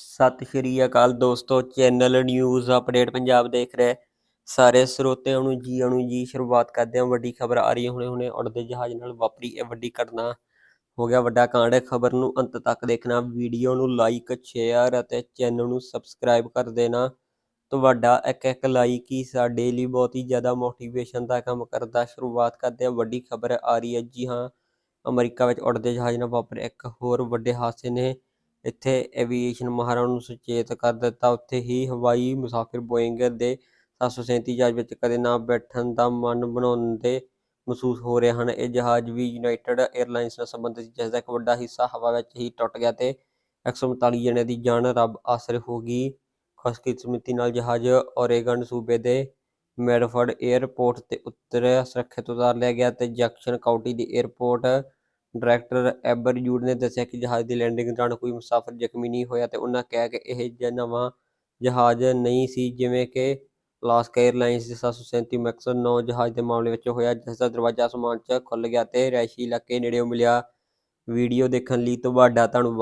ਸਤਿ ਸ਼੍ਰੀ ਅਕਾਲ ਦੋਸਤੋ, channel news update Punjab ਦੇਖ ਰਹੇ। ਸਾਰੇ ਸਰੋਤਿਆਂ ਨੂੰ ਜੀ ਨੂੰ ਜੀ ਸ਼ੁਰੂਆਤ ਕਰਦੇ ਹਾਂ। ਵੱਡੀ ਖਬਰ ਆ ਰਹੀ ਹੈ ਹੁਣੇ ਹੁਣੇ ਉੜਦੇ ਜਹਾਜ਼ ਨਾਲ ਵਾਪਰੀ ਇਹ ਵੱਡੀ ਘਟਨਾ। ਹੋ ਗਿਆ ਵੱਡਾ ਕਾਂਡ ਹੈ ਖਬਰ ਨੂੰ ਅੰਤ ਤੱਕ ਦੇਖਣਾ। ਵੀਡੀਓ ਨੂੰ ਲਾਈਕ ਸ਼ੇਅਰ ਅਤੇ ਚੈਨਲ ਨੂੰ ਸਬਸਕ੍ਰਾਈਬ ਕਰ ਦੇਣਾ। ਤੁਹਾਡਾ ਇੱਕ ਇੱਕ ਲਾਈਕ ਹੀ ਸਾਡੇ ਲਈ ਬਹੁਤ ਹੀ ਜ਼ਿਆਦਾ ਮੋਟੀਵੇਸ਼ਨ ਦਾ ਕੰਮ ਕਰਦਾ। ਸ਼ੁਰੂਆਤ ਕਰਦੇ ਹਾਂ, ਵੱਡੀ ਖਬਰ ਆ ਰਹੀ ਹੈ। ਜੀ ਹਾਂ, ਅਮਰੀਕਾ ਵਿੱਚ ਉੜਦੇ ਜਹਾਜ਼ ਨਾਲ ਵਾਪਰੇ ਇੱਕ ਹੋਰ ਵੱਡੇ ਹਾਦਸੇ ਨੇ। ਇੱਥੇ ਐਵੀਏਸ਼ਨ ਮਾਹਰਾਂ ਨੂੰ ਸੁਚੇਤ ਕਰ ਦਿੱਤਾ। ਉੱਥੇ ਹੀ ਹਵਾਈ ਮੁਸਾਫਿਰ ਬੋਇੰਗ ਦੇ 737 ਜਹਾਜ਼ ਵਿੱਚ ਕਦੇ ਨਾ ਬੈਠਣ ਦਾ ਮਨ ਬਣਾਉਂਦੇ ਮਹਿਸੂਸ ਹੋ ਰਹੇ ਹਨ। ਇਹ ਜਹਾਜ਼ ਵੀ ਯੂਨਾਈਟਿਡ 에ਅਰਲਾਈਨਸ ਨਾਲ ਸੰਬੰਧਿਤ ਜਿਸ ਦਾ ਇੱਕ ਵੱਡਾ ਹਿੱਸਾ ਹਵਾ ਵਿੱਚ ਹੀ ਟੁੱਟ ਗਿਆ ਤੇ 139 ਜਣੇ ਦੀ ਜਾਨ ਰੱਬ ਆਸਰ ਹੋ ਗਈ। ਖੁਸ਼ਕਿਸਮਤੀ ਨਾਲ ਜਹਾਜ਼ ਓਰੇਗਨ ਸੂਬੇ ਦੇ ਮੈਡਫੋਰਡ 에ਅਰਪੋਰਟ ਤੇ ਉਤਰਿਆ ਸੁਰੱਖਿਅਤ ਉਤਾਰ ਲਿਆ ਗਿਆ ਤੇ ਜੈਕਸਨ ਕਾਉਂਟੀ ਦੀ 에ਅਰਪੋਰਟ ਡਾਇਰੈਕਟਰ ਐਬਰ ਯੂਡ ਨੇ ਦੱਸਿਆ ਕਿ ਜਹਾਜ਼ ਦੀ ਲੈਂਡਿੰਗ ਦੌਰਾਨ ਕੋਈ ਮੁਸਾਫਰ ਜ਼ਖਮੀ ਨਹੀਂ ਹੋਇਆ ਤੇ ਉਹਨਾਂ ਕਿਹਾ ਕਿ ਇਹ ਜ ਨਵਾਂ ਜਹਾਜ਼ ਨਹੀਂ ਸੀ, ਜਿਵੇਂ ਕਿ ਅਲਾਸਕਾ 에ਅਰਲਾਈਨਸ ਦੇ 737 ਮੈਕਸ 9 ਜਹਾਜ਼ ਦੇ ਮਾਮਲੇ ਵਿੱਚ ਹੋਇਆ, ਜਿਸ ਦਾ ਦਰਵਾਜ਼ਾ ਅਸਮਾਨ 'ਚ ਖੁੱਲ ਗਿਆ ਤੇ ਰਿਹਾਇਸ਼ੀ ਇਲਾਕੇ ਨੇੜਿਓਂ ਮਿਲਿਆ। ਵੀਡੀਓ ਦੇਖਣ ਲਈ ਤੁਹਾਡਾ ਧੰਨਵਾਦ।